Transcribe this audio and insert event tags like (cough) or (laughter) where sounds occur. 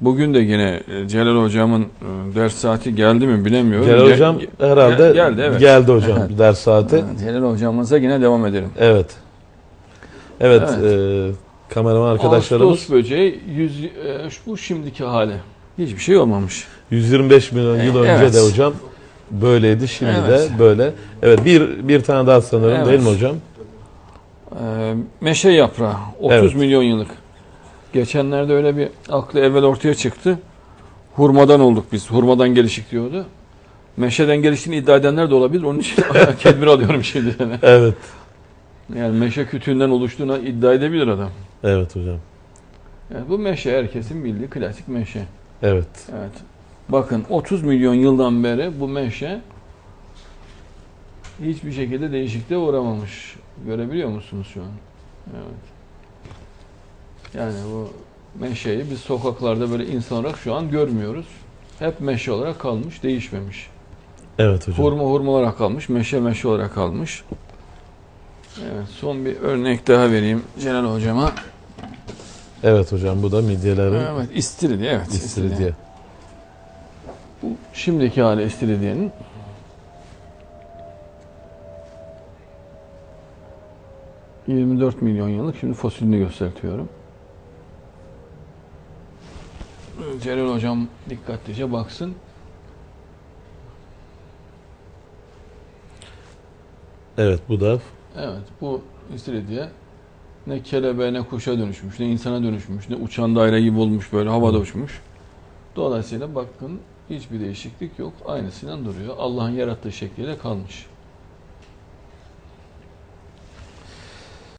Bugün de yine e, Celal hocamın e, ders saati geldi mi bilemiyorum. Celal hocam ge- herhalde gel- geldi, evet. geldi hocam (laughs) ders saati. Celal hocamıza yine devam edelim. Evet. Evet, Evet. e, kameraman arkadaşlarımız Ağustos böceği yüz, e, bu şimdiki hali. Hiçbir şey olmamış. 125 milyon yıl E, önce evet. de hocam böyleydi. Şimdi Evet. de böyle. Evet bir bir tane daha sanırım Evet. değil mi hocam? Ee, meşe yaprağı 30 Evet. milyon yıllık. Geçenlerde öyle bir aklı evvel ortaya çıktı. Hurmadan olduk biz. Hurmadan gelişik diyordu. Meşeden geliştiğini iddia edenler de olabilir. Onun için (laughs) tedbir alıyorum şimdi. Evet. Yani meşe kütüğünden oluştuğuna iddia edebilir adam. Evet hocam. Yani bu meşe herkesin bildiği klasik meşe. Evet. Evet. Bakın 30 milyon yıldan beri bu meşe hiçbir şekilde değişikliğe uğramamış. Görebiliyor musunuz şu an? Evet. Yani bu meşeyi biz sokaklarda böyle insan olarak şu an görmüyoruz. Hep meşe olarak kalmış, değişmemiş. Evet hocam. Hurma hurma olarak kalmış, meşe meşe olarak kalmış. Evet, son bir örnek daha vereyim Celal hocama. Evet hocam bu da midyelerin Evet, istiridye, evet. istiridye. Bu şimdiki hali istiridyenin. ...24 milyon yıllık şimdi fosilini göstertiyorum. Celal hocam dikkatlice baksın. Evet bu da Evet bu istiridye ne kelebeğe ne kuşa dönüşmüş, ne insana dönüşmüş, ne uçan daire gibi olmuş böyle havada uçmuş. Dolayısıyla bakın hiçbir değişiklik yok. Aynısından duruyor. Allah'ın yarattığı şekliyle kalmış.